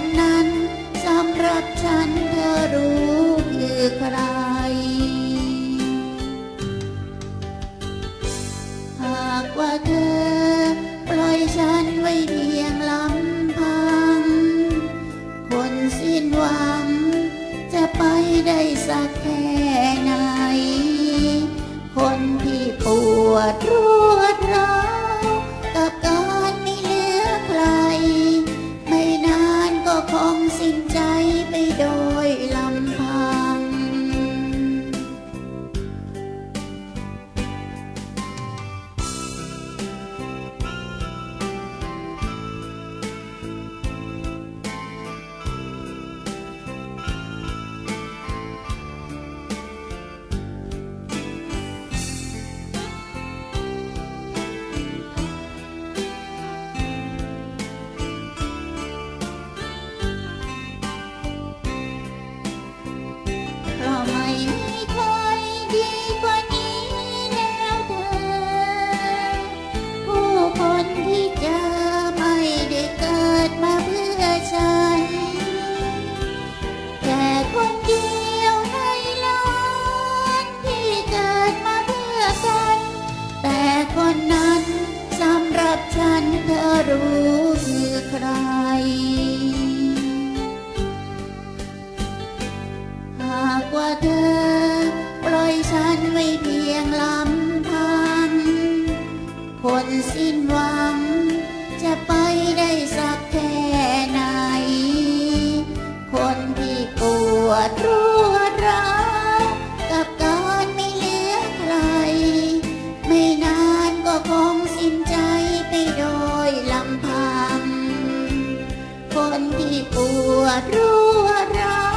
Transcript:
นนั้นสำหรับฉันเธอรู้คือใคร หากว่าเธอปล่อยฉันไว้เพียงลำพัง คนสิ้นหวัง จะไปได้สักแค่ไหน คนที่ปวดร้ นที่ปวดรัวร้า